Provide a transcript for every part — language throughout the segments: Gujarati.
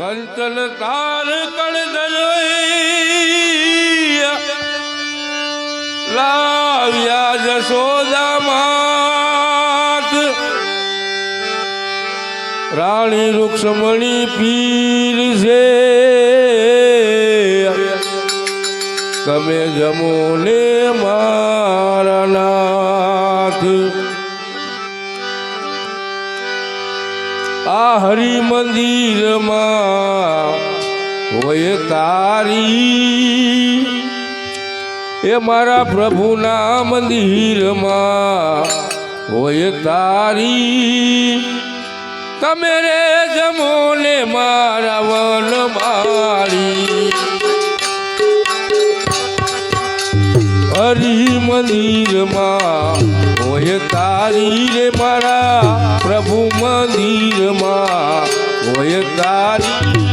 કંચન તાર કળદલ લાવ્યા જશોદા માત. રાણી રૂક્ષમણી પીર છે. તમે જમો ને મારા નાથ. હરિ મંદિરમાં હોય તારી. એ મારા પ્રભુના મંદિરમાં હોય તારી. તમે રે જમો ને મારા વન મારી. હરિ મંદિરમાં હોય તારી રે મારા પ્રભુ મંદિરમાં. હોય તારી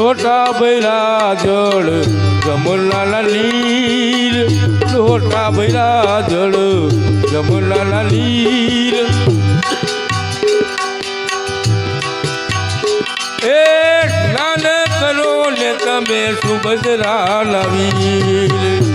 લોટા ભૈરા જળ જમનાના નીર લોટા ભૈરા જળ જમનાના નીર એ સ્નાન કરો ને તમે સુભદ્રા વીર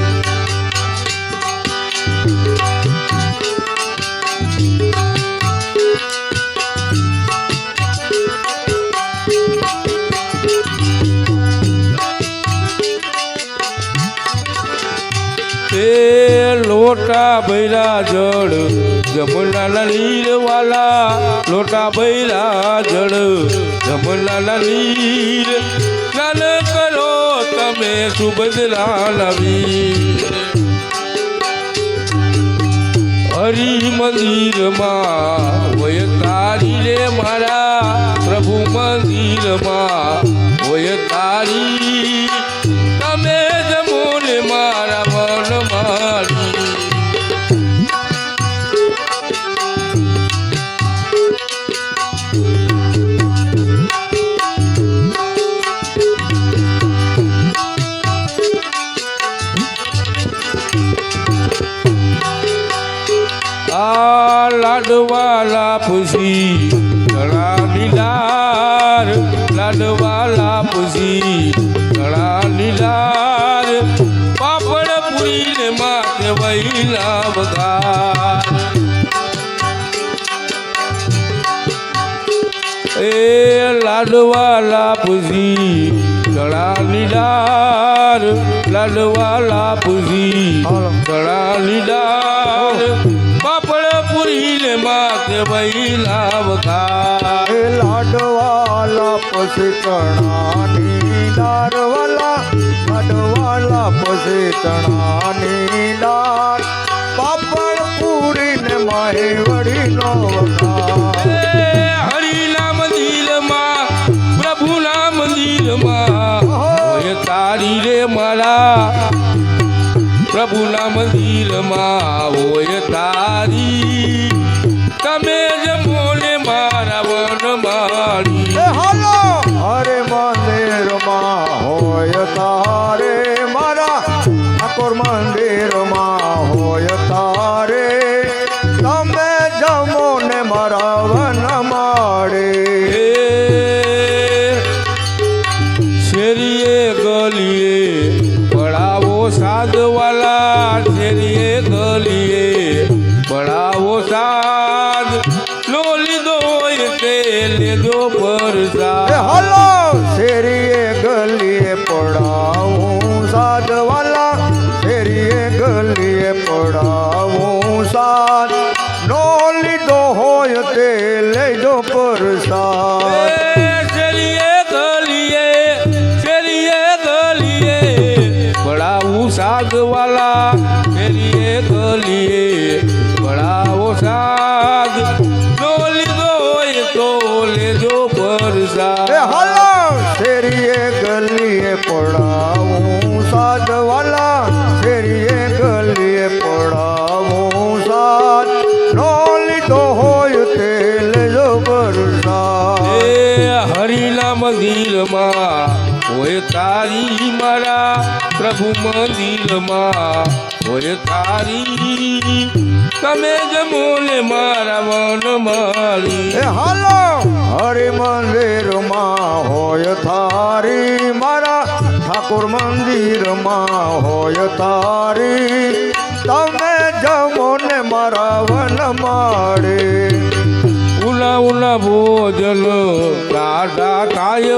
તે લોટા ભૈરા જળ જમુના નીર વાલા લોટા ભૈરા જળ જમુના નીર. સ્નાન કરો તમે સુભદ્રા વીર. હરિ મંદિરમાં હોય તારી રે મારા, પ્રભુ મંદિરમાં હોય તારી લાડવાલા પૂછી. ઘણા લીલાર લાડવાલા પૂછી. ઘણા લીલાર પાપડ પૂરીને માથે વૈલા વગાર એ લાડવાલા પૂછી. ઘણા લીલાર લાડવાલા પૂછી. ઘણા લીલાર માથે વહીલા વગાર એ લાડવાલા પછી કણાની દારવાલા લાડવાલા પછી ચણાની દાર પાપડ પૂરીને માહે વડીનો વઘાર હરિના મંદિરમાં પ્રભુના મંદિરમાં હોય તારી રે મારા પ્રભુના મંદિરમાં હોય તારી પડાવો સાધવાલા પડાવો સાગ. જો લીધો હોય તો લેજો પરસાદ હલો શેરીએ ગલીએ પડાવું સાધવાલા શેરીએ ગલીએ પડાવું સાદ ડોલી તો હોય તે લેજો પરસાદ એ હરિના મંદિરમાં હોય તારી મારા પ્રભુ મંદિરમાં. હોય તારી તમે જ ને મારા મન મારી. એ હાલો હરિ મંદિરમાં હોય તારી મારા ઠાકોર મંદિરમાં હોય તારી. તમે જમો ને મારા વન મારે. ઉલા ઉલા ભોજન ટાઢા થાય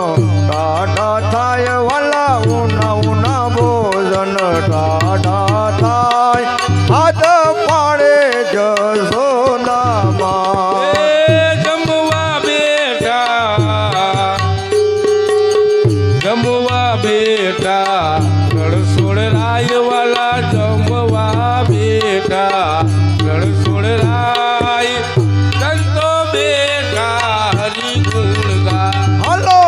જમવા બેઠા રણછોડ રાય વાલા જમવા બેટા રણછોડ રાય. સંતો બેટા હરી ગુણ ગા હલો,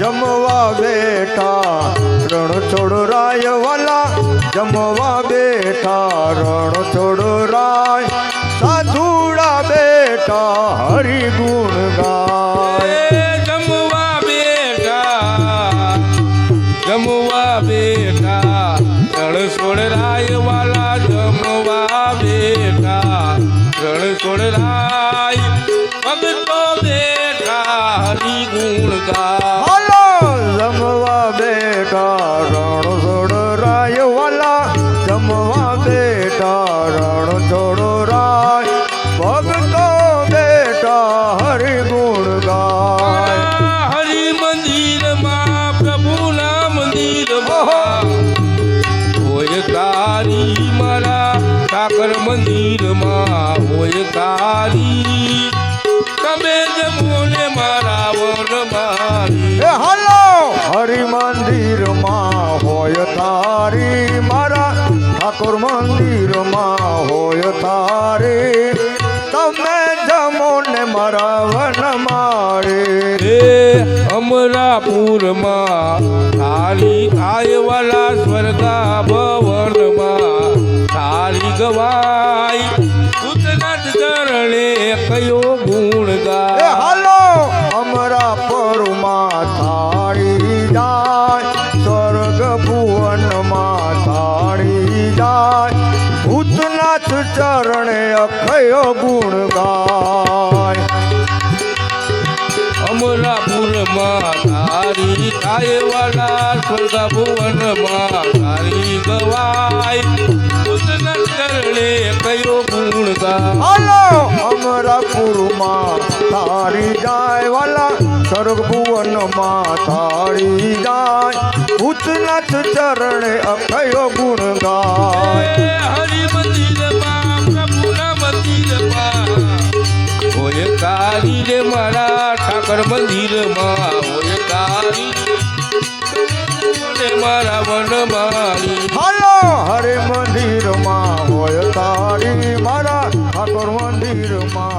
જમવા બેટા રણ છોડ રાય વાલા જમવા બેટા રણ છોડ રાય. સાધુડા બેટા હરી ગુણ ગાય ને મારે. રે અમરાપુરમાં તારી આયવાલા સ્વર્ગા ભવનમાં તારી ગવાય ઉતનાથ ચરણે કયો ગુણ ગાય? હાલો! અમરા પરમાં તારી જાય સ્વર્ગ ભુવનમાં તારી જાય ભૂતનાથ ચરણે અખયો ગુણ ગાય? અમરાપુરમાં તારી કાયવાલા સ્વર્ગા ભુવનમાં તારી ઉતનાથ ચરણે કયો ગુણ અમરાપુરમાં થાળી જાય વાલા સ્વર્ગ ભુવનમાં થાળી જાય ભૂતનાથ ચરણે અખયો ગુણ ગાય? હરિ મંદિરમાં પ્રભુના મંદિરમાં. ઓય કારી રે મારા ઠાકર મંદિરમાં, ઓય કારી મારા વનમાળી. હલો, હરે મંદિરમાં હોય તારી મારા ઠાકોર મંદિરમાં.